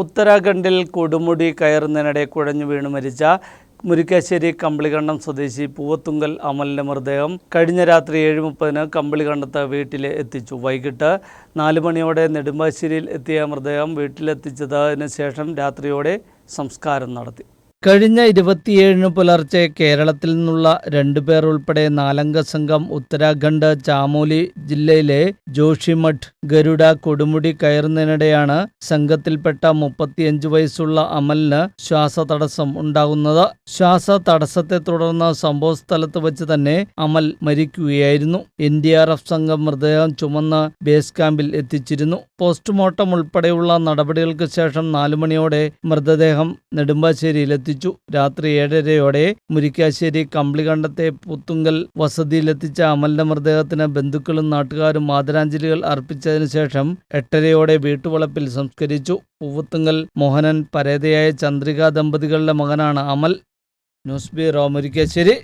ഉത്തരാഖണ്ഡിൽ കൊടുമുടി കയറുന്നതിനിടെ കുഴഞ്ഞു വീണ് മരിച്ച മുരിക്കാശ്ശേരി കമ്പിളികണ്ഠം സ്വദേശി പൂവത്തുങ്കൽ അമലിന്റെ മൃതദേഹം കഴിഞ്ഞ രാത്രി ഏഴ് മുപ്പതിന് കമ്പിളികണ്ടത്ത് വീട്ടിൽ എത്തിച്ചു. വൈകിട്ട് നാല് മണിയോടെ നെടുമ്പാശ്ശേരിയിൽ എത്തിയ മൃതദേഹം വീട്ടിലെത്തിച്ചതിന് ശേഷം രാത്രിയോടെ സംസ്കാരം നടത്തി. കഴിഞ്ഞ ഇരുപത്തിയേഴിന് പുലർച്ചെ കേരളത്തിൽ നിന്നുള്ള രണ്ടുപേർ ഉൾപ്പെടെ നാലംഗ സംഘം ഉത്തരാഖണ്ഡ് ചാമോലി ജില്ലയിലെ ജോഷിമഠ് ഗരുഡ കൊടുമുടി കയറുന്നതിനിടെയാണ് സംഘത്തിൽപ്പെട്ട മുപ്പത്തിയഞ്ച് വയസ്സുള്ള അമലിന് ശ്വാസതടസ്സം ഉണ്ടാകുന്നത്. ശ്വാസ തടസ്സത്തെ തുടർന്ന് സംഭവ സ്ഥലത്ത് വെച്ച് തന്നെ അമൽ മരിക്കുകയായിരുന്നു. എൻ ഡി ആർ എഫ് സംഘം മൃതദേഹം ചുമന്ന് ബേസ് ക്യാമ്പിൽ എത്തിച്ചിരുന്നു. പോസ്റ്റ്മോർട്ടം ഉൾപ്പെടെയുള്ള നടപടികൾക്ക് ശേഷം നാലു മണിയോടെ മൃതദേഹം നെടുമ്പാശ്ശേരിയിലെത്തിച്ചു രാത്രി ഏഴരയോടെ മുരിക്കാശ്ശേരി കമ്പിളികണ്ടത്തെ പുത്തുങ്കൽ വസതിയിലെത്തിച്ച അമലിന്റെ മൃതദേഹത്തിന് ബന്ധുക്കളും നാട്ടുകാരും ആദരാഞ്ജലികൾ അർപ്പിച്ചതിനു ശേഷം എട്ടരയോടെ വീട്ടുവളപ്പിൽ സംസ്കരിച്ചു. പൂവത്തുങ്കൽ മോഹനൻ പരേതയായ ചന്ദ്രിക ദമ്പതികളുടെ മകനാണ് അമൽ. News bureau Murickassery.